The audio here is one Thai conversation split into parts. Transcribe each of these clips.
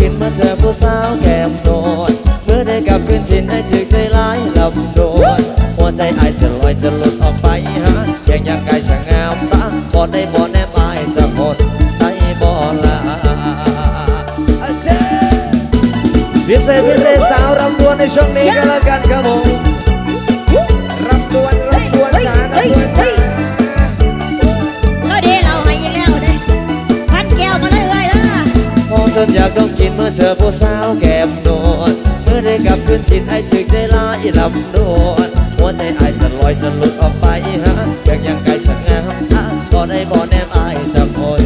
กดมกลินเมื่อเจอผู้สาวแก้มนวลเมื่อได้กลับคืนถิ่นไอจึกใจร้ายลำดวนหัวใจไอายจะลอยจะหลุดออกไปหาอยากอยากกายจะงามตาก่อนในบ่อแนบไอายจะโอนได้บ่ลาพิเศษพิเศษสาวรำดวนในช่วงนี้ก็แล้วกันครับผมรำดวนรำดวนจ้ารำดวนจ้า มองจนอยากดมกลินเมื่อเจอผู้สาวแก้มนวลเมื่อได้กลับคืนถิ่นไอ้จึกได้ลายลำดวนหัวใจไอ้จะลอยจะหลุดออกไปฮะอยากยังไกลฉันงามตาก็ได้บ่แนมไอ้จะคน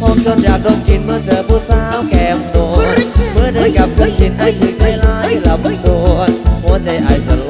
มองจนอยากดมกลินเมื่อเจอผู้สาวแก้มนวลเมื่อได้กลับคืนถิ่นไอ้จึกได้ลายลำดวนหัวใจไอ้จะ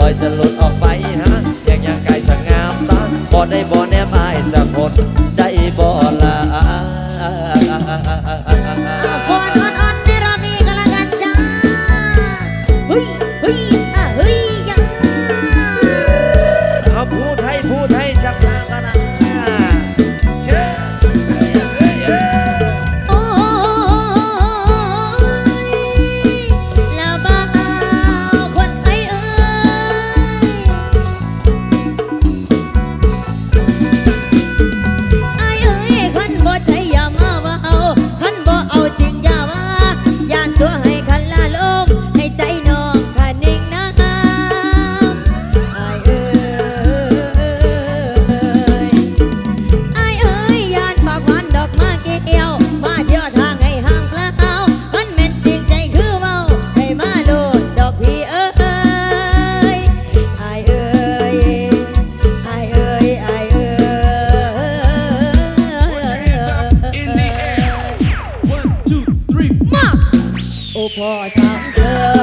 พ่อทำเค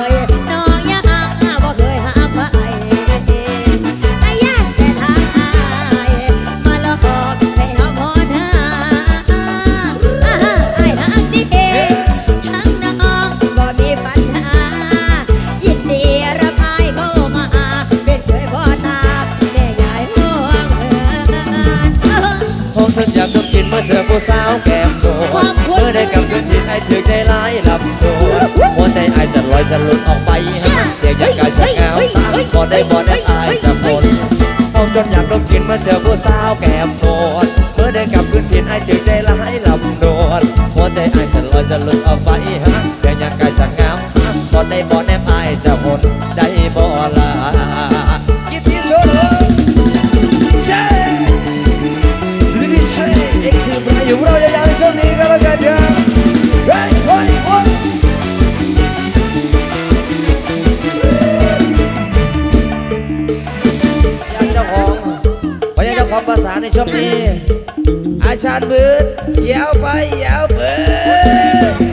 ยน้องยังหาบ่เคยหาไปไอ้ยาแต่ทางอายมาหลอกให้เฮาพอหาไอ้ทางนี้ทั้งน้องบ่มีปัญหายินดีรับอายเข้ามาเป็นเคยพ่อตาแม่ยายห่วงเอิ้นหอมจนอยากดมกินเมื่อเจอผู้สาวแก้มโดนเมื่อได้กำคืนถิ่ไอ้ถึกได้ร้ายลำโดนหัวใจ ไอจะลอยจะหลุดออกไปฮะเสียงยังกายจะงามตาก็ได้บ่ได้ไอจะหมดหอมจนอยากดมกลินมื่อเจอผู้สาวแก้มโดนเมื่อได้กำคืนถิ่นไอ้ถึกได้ร้ายลำโดนหัวใจไอจะลอยจะหลุดออกไปฮะเสียงยังกายจะงามตาก็ได้บ่แนบไอจะหมดได้บ่ละกินที่สุดใช่ดีเชเอ็กซ์ชื่อมายู่เรายาวๆในช่วงนี้ก็แล้วกันครับ ออยากเจ้าของภาษาในช่วงนี้ อาชาญบืดยาวไปยาวเบิด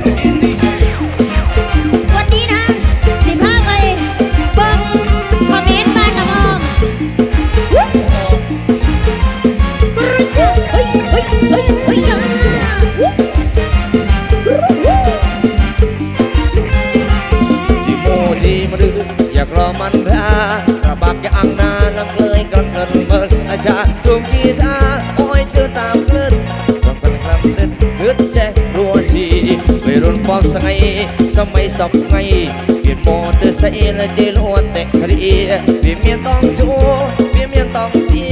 រនបងស្ងៃសម័យសពថ្ងៃវាមោទិសអីលទេលអតេគ្រីវាមានតងជួវាមានតងទា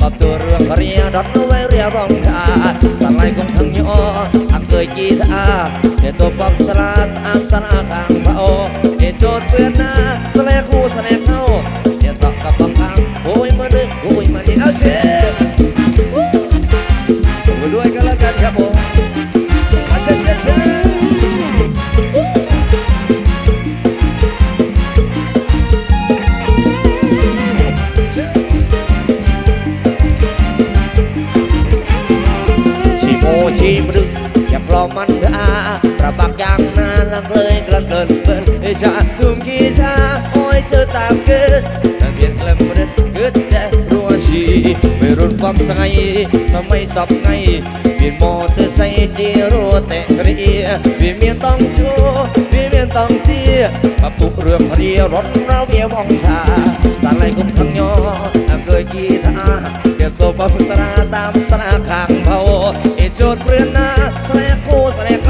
បបទូរឿងរាដត់នៅវេរារងថាស្រឡាញ់កុំថឹងញអអង្គើយគីថាទេតបបស្លាតអានសានអាខាងបោទេជូតពឿនណាស្នេហ៍គូស្នេហ៍ខោទេតកបបងអូយមើលអូយមើលអើជេ อยากลองมันอาประบักยางนานลังเลยกระเดินเบินเอชาทุ่มกีตาร์โอ้ยเธอตามเกิดแต่เพียงกลมเดินเกิดแจะรัวชีไม่รุ่นความสไงสมัยสอบไงเปลี่ยนมอเตอร์ไซค์จีรัวแต่กระเอียเปลี่ยนเมียนต้องจูเปลี่ยนเมียนต้องเที่ย ปรับปรุเรื่องพอดีรถเราเมียมองทาสารไรกุมขังยอเคยกีตาเก็บตัวปัสนาตามสนาข้างเบาเอโจดเปลือนนาแสล งคู่แสล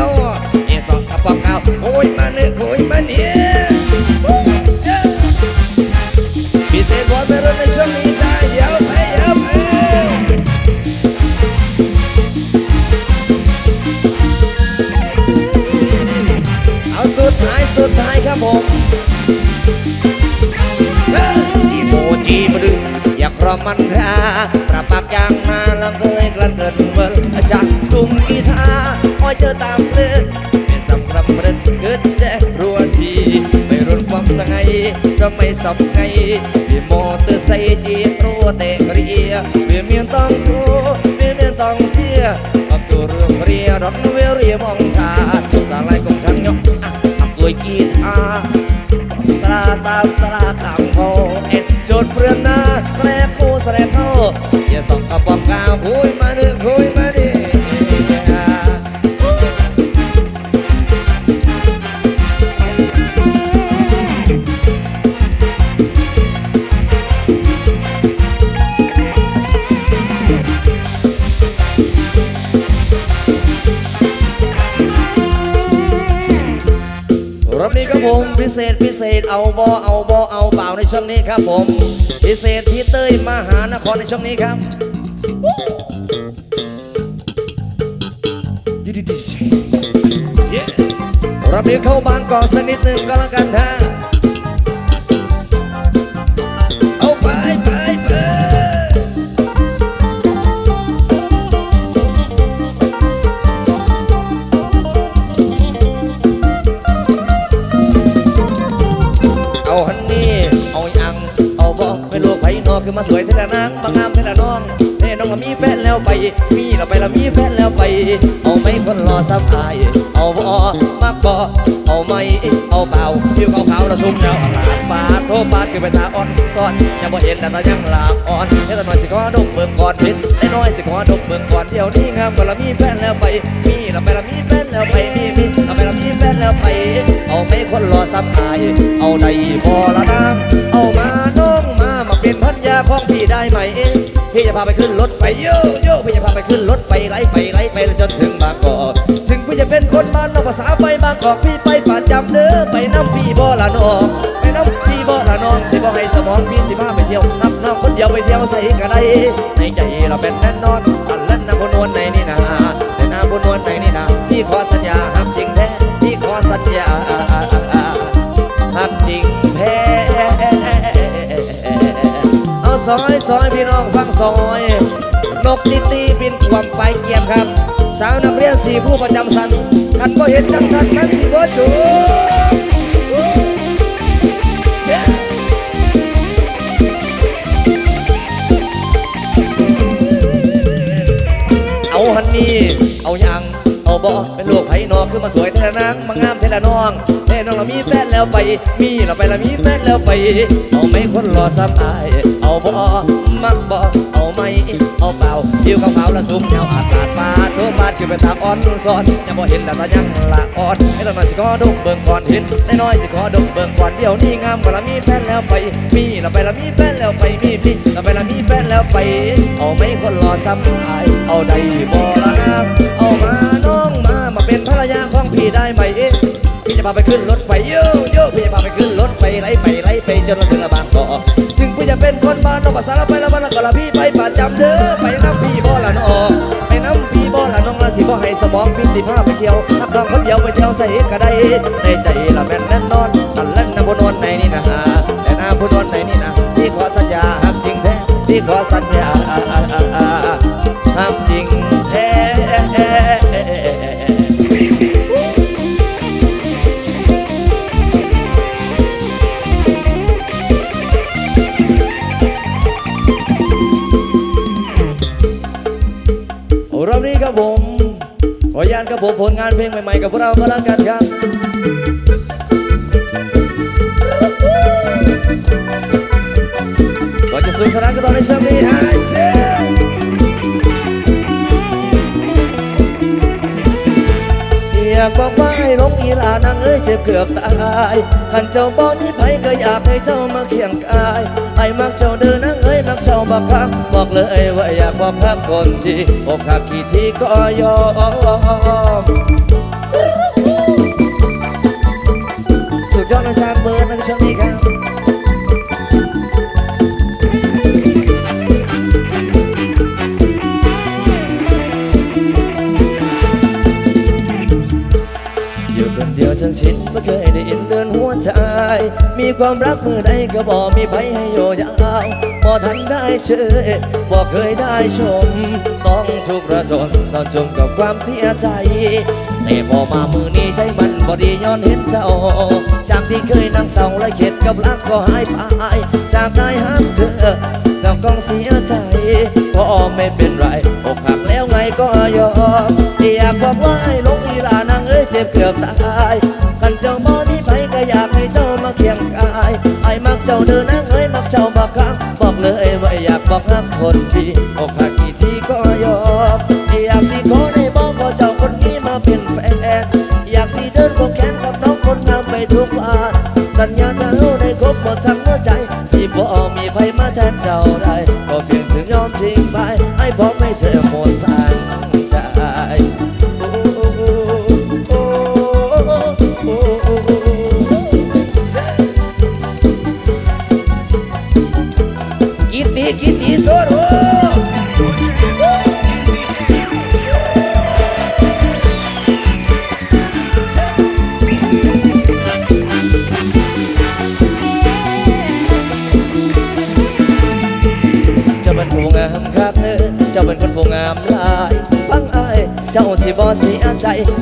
ក៏មិនសពថ្ងៃវាមកទៅស័យជាព្រោះតែគ្រាវាមានតង់ឈូវាមានតង់ជាអត់ទូរឿងរារត់វារៀមងថាសាឡៃកុំខាងញុកអាអួយគៀតអាស្រាតាមស្រាខាងហោអេជូតព្រឿនណាស្រែគូស្រែគោជាសង្កបបកាមួយ ช่วงนี้ครับผมพิเศษที่เต้ยมหานครในช่วงนี้ครับดีดีดีเย้รอบนี้เข้าบางกอกสักนิดหนึ่งก็แล้วกันฮะ มีเราไปแล้วมีแฟนแล้วไป เอาไม่คนรอซ้ำอาย เอาบอมากบอเอาไม่เอาเปล่าผิวขาวๆแล้วชุ่มแล้วลาดปาโทปาดคือไปตาอ่อนซ้อนยังบ่เห็นแล้วตายังลาอ่อนเดี๋ยวตาหน่อยสิขอดมเบิ่งก่อนพิษได้น้อยสิขอดมเบิ่งก่อนเดี๋ยวนี้งามก็ละมีแฟนแล้วไป มีเราไปแล้วมีแฟนแล้วไปมีมีเราไปแล้วมีแฟนแล้วไป เอาไม่คนรอซ้ำอาย เอาได้พอละนางเอามาน้องมามาเป็นพันยาของพี่ได้ไหม พี่จะพาไปขึ้นรถไฟโยโย่พี่จะพาไปขึ้นรถไฟไล่ไปไล่ไปจนถึงบางกอกถึงพี่จะเป็นคนบ้านนอกภาษาไปบางกอกพี่ไปประจำเด้อไปน้ำพี่บ่ละน้องไปน้ำพี่บ่ละน้องสิบ่ให้สมองพี่สิพาไปเที่ยวนับน้องคนเดียวไปเที่ยวใส่กระไดในใจเราเป็นแน่นอนอันเล่นน้ำบนวนในนี่นะในน้ำบนวนในนี่นะพี่ขอสัญญาห้ามจริง ซอย นกตีตีบินควมไปเกียมครับ สาวนักเรียนสี่ผู้ประจำสันกันก็เห็นจังสันกันสิบ่จูเอเอาฮันนี่เอายังเอาบอเป็นลูกไผ่นอคือมาสวยเทละนางมางามเทละน้องเทน้องเรามีแฟนแล้วไป มีเราไปเรามีแฟนแล้วไป เอาไม่คนรอซ้ำอาย เอาบอมักบอเอ มเอาเปล่าผิวขาวๆและซุ่มแนวอาดลาดฟ้าโทบาดคือเป็นตาอ่อนซ้อนยังบ่เห็นแล้วตายังละอ่อนให้ตาหน่อยสิขอดมเบิ่งก่อนเห็นได้น้อยสิขอดมเบิ่งก่อนเดี๋ยวนี้งามกว่าละมีแฟนแล้วไปมีเราไปเรามีแฟนแล้วไปมีพี่เราไปเรามีแฟนแล้วไป เอาไม่คนรอซ้ำอเอาได้บ่ละนางเอามาน้องมามาเป็นภรรยาของพี่ได้ไหมเอ๊ะพี่จะพาไปขึ้นรถไฟโยโย่พี่จะพาไปขึ้นรถไฟไล่ไปไล่ไปจนเราถึงละบางกอก จะเป็นคนบ้านนอกภาษาเราไปแล้วบ้านก็ละพี่ไปประจำเด้อไปน้ำพี่บ่ละน้อกไปน้ำพี่บ่ละน้องละสิบ่ให้สมองพี่สิพาไปเที่ยวนักน้องคนเดียวไปเที่ยวใส่กระไดในใจละแม่นแน่นอนตันเล่นน้ำบนวนในนี่นะฮะแต่น้ำบนวนในนี่นะพี่ขอสัญญาหักจริงแท้พี่ขอสัญญาานเพลงใหม่ๆกับพวกเราก็แล้วกันครับก็จะสนุกสนานกันต่อในช่วงนี้ฮะเจ้อยากบอกว่าให้ลงอีลานางเอ้ยจะจ็บเกือบตายขันเจ้าบ่มีไผก็อยากให้เจ้ามาเคียงกายไอ้มักเจ้าเดินนังเอ้ยมักเจ้าบักคักบอกเลยว่าอยากบอกพักคนดีบอกหักกี่ทีก็ยอม ยอดอาจารย์เบิร์ดในช่วงนี้ครับอยู่คนเดียวจนชินไม่เคยได้อินเดินหัวใจ มีความรักมือใดก็บอกมีไปให้โยยาวพอทันได้เชื่อบอกเคยได้ชม ต้องทุกข์ระทนนอนจมกับความเสียใจ แต่พอมามือนี้ใช่มันบอดีย้อนเห็นเจ้า จากที่เคยนั่งเศร้าและเข็ดกับรักก็หายไปจากได้หักเธอแล้วก็เสียใจก็ไม่เป็นไรอกหักแล้วไงก็ยอมอยากบอกว่าให้ลงอีลานางเอ้ยเจ็บเกือบตายขันเจ้าบ่มีไผก็อยากให้เจ้ามาเคียงกายไอ้มักเจ้าเดินนางเอ้ยมักเจ้าบักคักบอกเลยว่าอยากบอกรักคนดีอกหัก เจ้าได้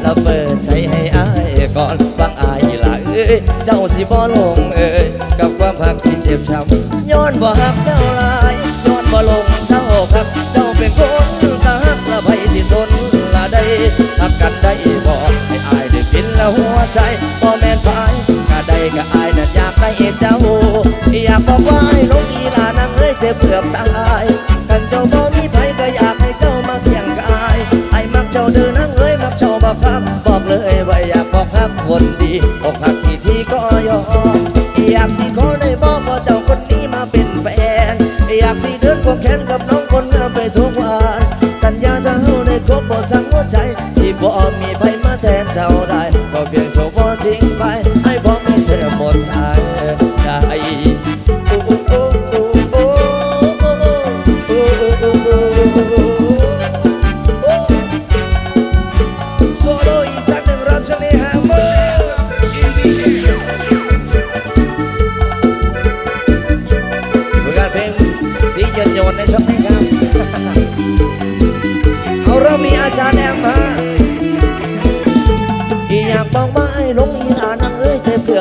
แล้วเปิดใจให้อายก่อนฟังอายละเอ้ยเจ้าสิบ่ลงเอ้ยกับความหักที่เจ็บช้ำย้อนบ่หักเจ้าลายย้อนบ่ลงเจ้าคัก เจ้าเป็นคนตาหักละไผที่ทนละได้หักกันได้บ่ให้อายได้กินแล้วหัวใจบ่แม่นพายก็ได้ก็อายนั่นอยากได้เจ้าอยากบอกว่าให้ลงอีลานางเอ้ยเจ็บเกือบตายกันเจ้าบ่มีไผก็อยากให้เจ้ามาเคียงกายไอ้มักเจ้าเดินนาง อ้ยมักเจ้าบักคักบอกเลยว่าอยากบอกฮักคนดีบอกหักกี่ทีก็ยอมอยากสิขอได้บอกว่าเจ้าคนนี้มาเป็นแฟน อยากสิเดินควงแขนกับน้องคนงามไปทุก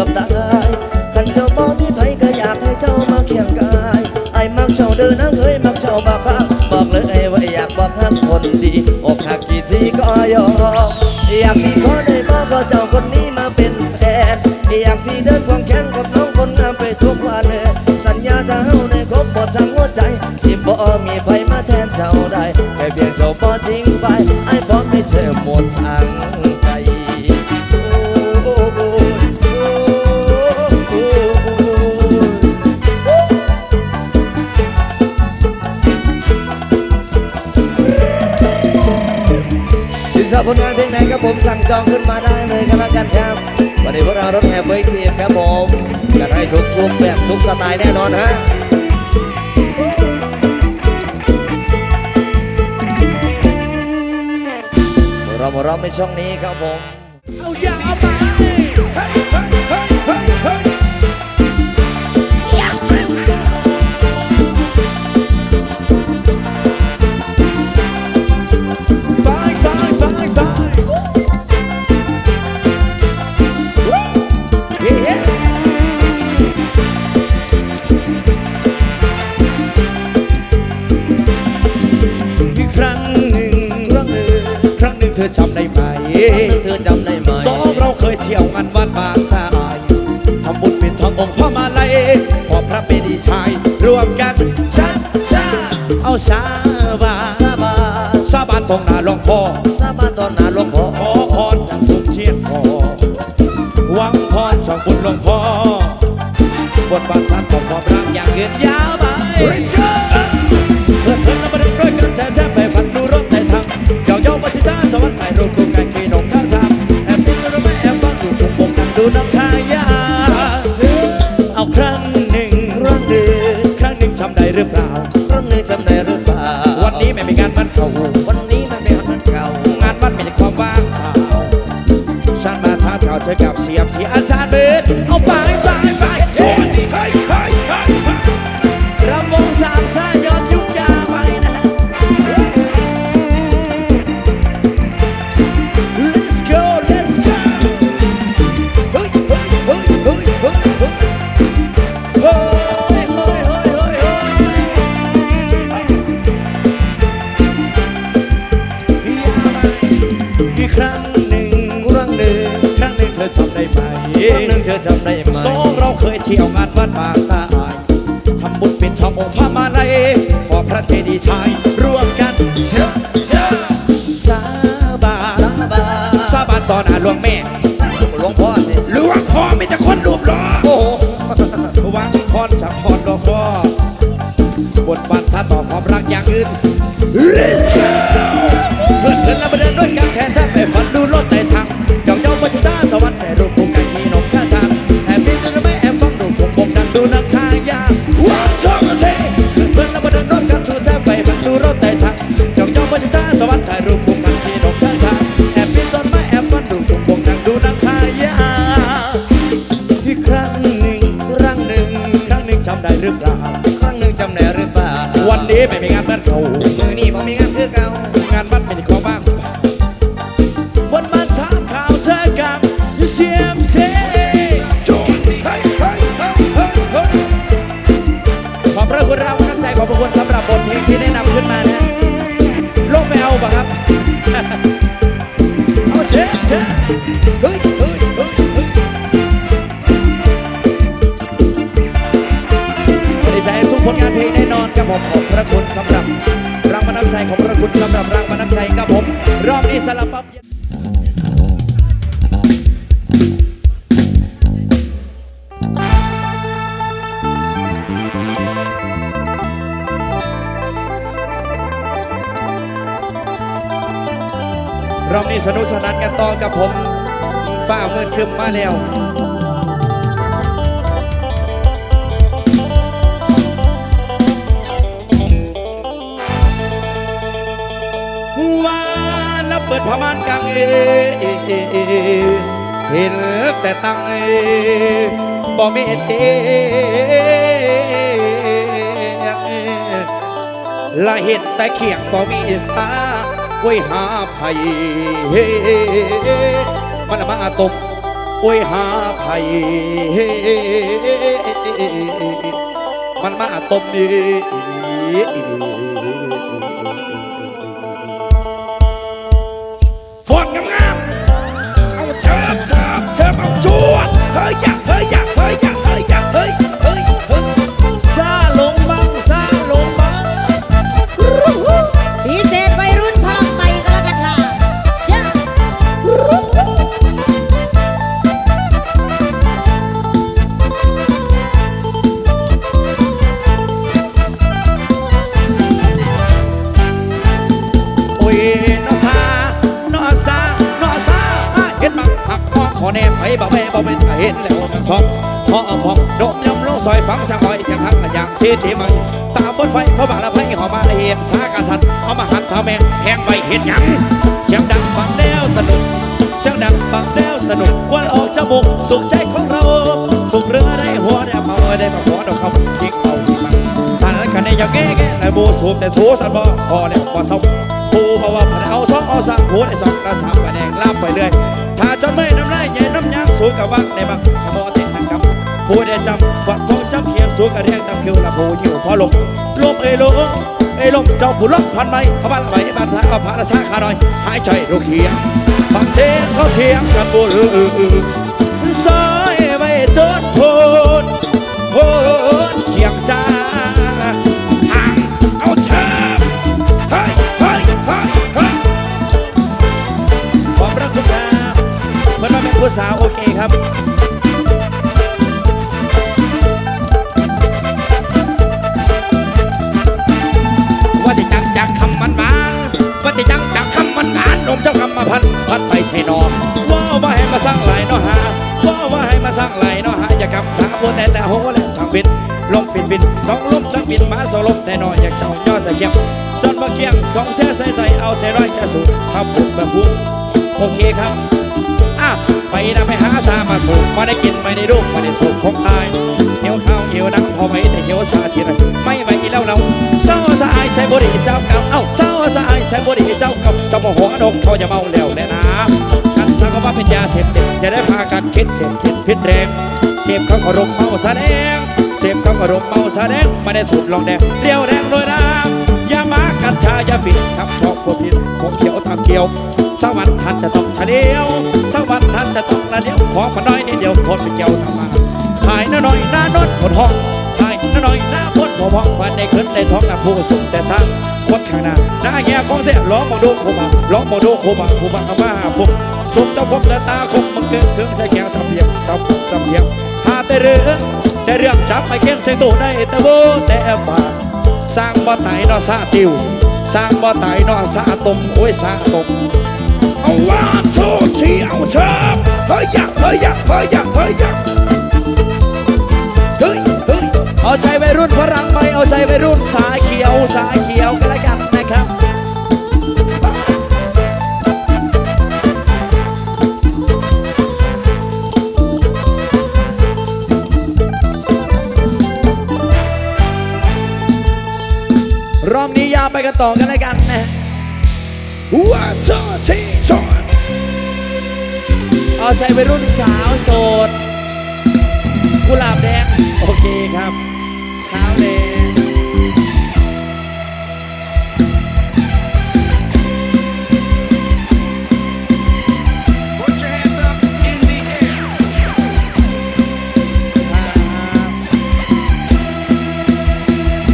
อบเกือบตายขันเจ้าบ่มีไผก็อยากให้เจ้ามาเคียงกายไอ้มักเจ้าเดินนังเอ้ยมักเจ้าบักคักบอกเลยไอ้ว่าอยากบอกฮักคนดีอกหักกี่ทีก็ยอมอยากสิขอได้บอกว่าเจ้าคนนี้มาเป็นแฟนอยากสิเดินควงแขนกับน้องคนงามไปทุกวันเลยสัญญาจะเอาในครบหมดทั้งหัวใจสิบ่มีไผมาแทนเจ้าได้แค่เพียงเจ้าบ่ทิ้งไปไอ้พร้อมให้เธอหมดทาง ครับผมสั่งจองขึ้นมาได้เลยกันแล้วกันครับ วันนี้พวกเรารถแห่เบยทีมครับผมจัดให้ทุกทุกแบบทุกสไตล์แน่นอนฮะเรามาร้องในช่องนี้ครับผม เอาอย่าเอาไป เธอจำได้ไหมเธอจำได้ไหมสองเราเคยเที่ยวงานวัดบางตายทำบุญเป็นทององค์พ่อมาลัยพ่อพระเมดีชายรวมกันชัดชาเอาสาบานสาบานสาบานตรงหน้าหลวงพ่อสาบานตอนหนาหลวงพ่อขอพรจากทุกเทียนพอหวังหลวงพ่อบทบาทสารของความรักอย่างเงินยาวานวัดบางตายทำบุญปิดทององค์พระมาลัยขอพระเจดีย์ชายร่วมกันเชื่อเชื่อสาบานสาบานสาบานต่อหน้าหลวงแม่หลวงพ่อสิหลวงพ่อมีแต่คนรูปหล่อโอ้โหหวังพรจากพรหลวงพ่อบทบาทสาต่อความรักอย่างอื่น Let's go เพื่อนเดินแล้วมาเดินด้วยกันแทนแทบ ไครึมมาแล้วว่านับเปิดพม่านกลางเอเห็นแต่ตังเอบ่มีเอละเห็นแต่เขียงบ่มีสาไว้หาไผ่มันมาตก บไว้หาไผ่มันมาตบนี่ฟอนงามๆเอาเชิบเชิบเชิบเอาจวดเฮ้ย บ่เป็นเห็นแล้วมันสองพอเอาพองโดมยำลงซอยฟังสังหอยเสียงหักอย่างเสียทีมันตาฝนไฟเพราะบางละไพ่หอมาละเอียดสากษัตริย์เอามาหักเท้าแมงแหงไปเห็นหยังเสียงดังฟังแล้วสนุกเสียงดังฟังแล้วสนุกควันออกจมูกสุขใจของเรา สุขเรือได้หัวได้เมาได้มาหัวดอกคำยิงเอาท่านนั้นคะแนนอยากแก้แก้ในบูสูบแต่สูสันบ่พอแล้วบ่เศร้าผู้บ่ว่าพันเอาสองเอาสามผู้ได้สองกระสามกระแดงลามไปเรื่อย จนไม่น้ำลายใหญ่น้ำยางสูงกับวักในบักจะบ่ติดนังกับผู้ได้จำวัดพงจำเขียนสูงกระแดงตามคิวละผู้หิวพอลงลมเอ้ยลมเอ้ยลมเจ้าผู้ลบพันใบขบันใบบ้านทางเอาผ่านชาขาหน่อยหายใจรูเขียงฟังเสียงเขาเถียงกันบุญซอยไว้จนพูนพูนเคียงจ้า ผู้สาวโอเคครับว่าจะจังจักคำมันหวานว่าจะจังจักคำมันหวานนมเจ้ากรรมพันพันไปใส่นอว่าว่าให้มาสร้างไหลเนาะฮะว่าว่าให้มาสร้างไหลเนาะฮะอย่ากำสังโบแต่แต่โหแล้ทางเป็นลมปิดบินต้องลมทั้งบินมาสลบแต่นอยอยากเจ้าย่อใส่เขียบจนมาเกี้ยงสองเส้ใส่ใส่เอาใจร้อยจะสูงทำผมแบบพุ่โอเคครับ ไปนะไปหาสามาสูบมาได้กินไม่ได้รูปไม่ได้สูบคงตายเหี่ยวข้าวเหี่ยวน้ำพอไหมแต่เหี่ยวสาทีไรไม่ไหวแล้วเราเศร้าสายใส่บุหรี่เจ้าเก่าเอ้าเศร้าสายใส่บุหรี่เจ้าเก่าเจ้าบ่หัวนกเขาจะเมาแล้วแน่นะกันถ้าก็ว่าเป็นยาเสพติดจะได้พากันคิดเสพติดพิษแรงเสพเขาขรมเมาแสดงเสพเขาขรมเมาแสดงไม่ได้สูบลองแดงเรียวแรงด้วยนะยามากัญชายาฝิ่นครับพอกคนพิษคงเขียวตาเขียว สวรรค์ท่านจะต้องเฉลียว สวรรค์ท่านจะต้องละเดียวขอมาน้อยนิดเดียวคนไปเกี่ยวทำมาหายน้าน้อยหน้านดคนห้องหายน้าน้อยหน้าพ้นพอพองพันในขึ้นในท้องน้ำผู้สุขแต่สร้างคนข้างหน้าหน้าแง่ของเสียร้องมองดูโคมาร้องมองดูโคมาโคมาเอามาหาผมสุขเจ้าพบและตาคมมันเกินเครื่องใส่แก้วทำเพียงเจ้าผมจำเพียงหาแต่เรื่องแต่เรื่องจับไม่เก่งเสียงตูได้แต่โบแต่ฝาสร้างบ่อไตนอซาติวสร้างบ่อไตนอซาตมโอ้ยสาตม ว่าโชว์ที่เอาเชิบเฮ้ยยักเฮ้ยยักเฮ้ยยักเฮ้ยยักเฮ้ยเฮ้ยเอาใจวัยรุ่นพลังไปเอาใจวัยรุ่นสายเขียวสายเขียวกันแล้วกันนะครับรอบนี้ยาวไปกันต่อกันแล้วกันนะว่าโชว์ที่โชว์ เอาใจไปรุ่นสาวโสดกุหลาบแดง โอเคครับสาวแดง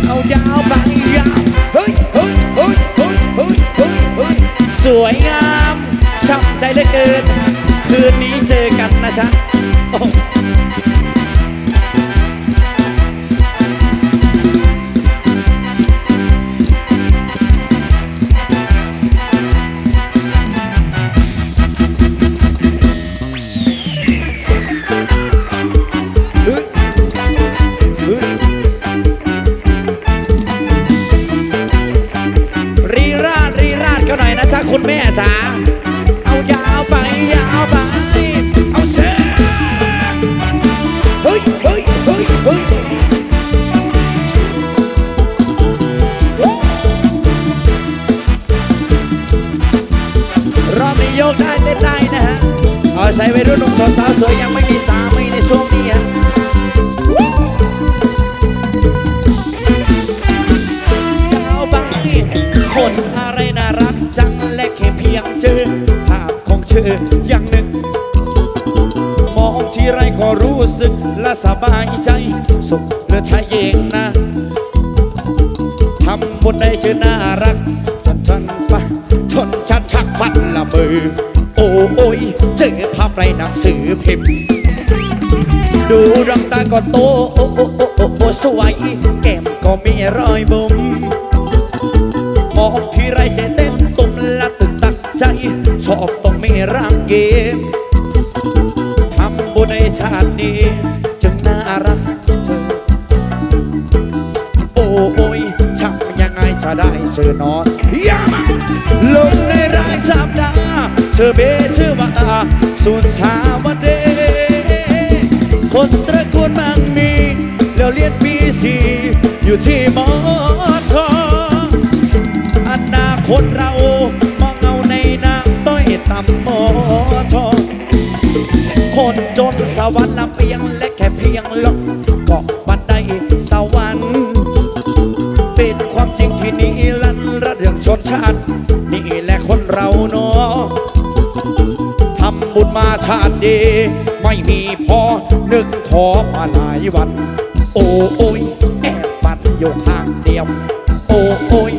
เอายาวไปยาวเฮ้ยเฮ้ยเฮ้ยเฮ้ยเฮ้ยเฮ้ยเฮ้ยสวยงามช่ำใจเหลือเกิน คืนนี้เจอกันนะจ๊ะ รู้สึกและสบายใจ สุขเหลือชายเองนะทำบนได้เจอน่ารักจนทนฟ้าชนชัดชักฟันละเมือ โอ้โอยเจอภาพในหนังสือพิมพ์ ดูดวงตาก็โตโอ้โอ้โอ้โอ้โอ้สวยแก้มก็มีรอยบุ๋มมองที่ไรใจเต้นตุ่มละตึกตักใจ ชอบต้องมีร่างเกมทำบุญในี้จึงน่ารักเธอ โอ้โอยช่างยังไงจะได้เจอนอนยามาลงในรายสัปดาห์เธอเบเชื่อว่าส่วนชาวันเด คนตระกูลมังมี แล้วเรียนปีสี่อยู่ที่มอทออนาคตเรามองเอาในนามต้อยต่ำมอทอ คนจนสวรรค์ลำเอียงและแค่เพียงลงเกาะบันไดสวรรค์เป็นความจริงที่นิรันดร์ระเรื่องชนชาตินี่แหละคนเราเนาะทำบุญมาชาติดีไม่มีพอนึกท้อมาหลายวัน โอ้โอยแอบฝันอยู่ข้างเดียว โอ้โอย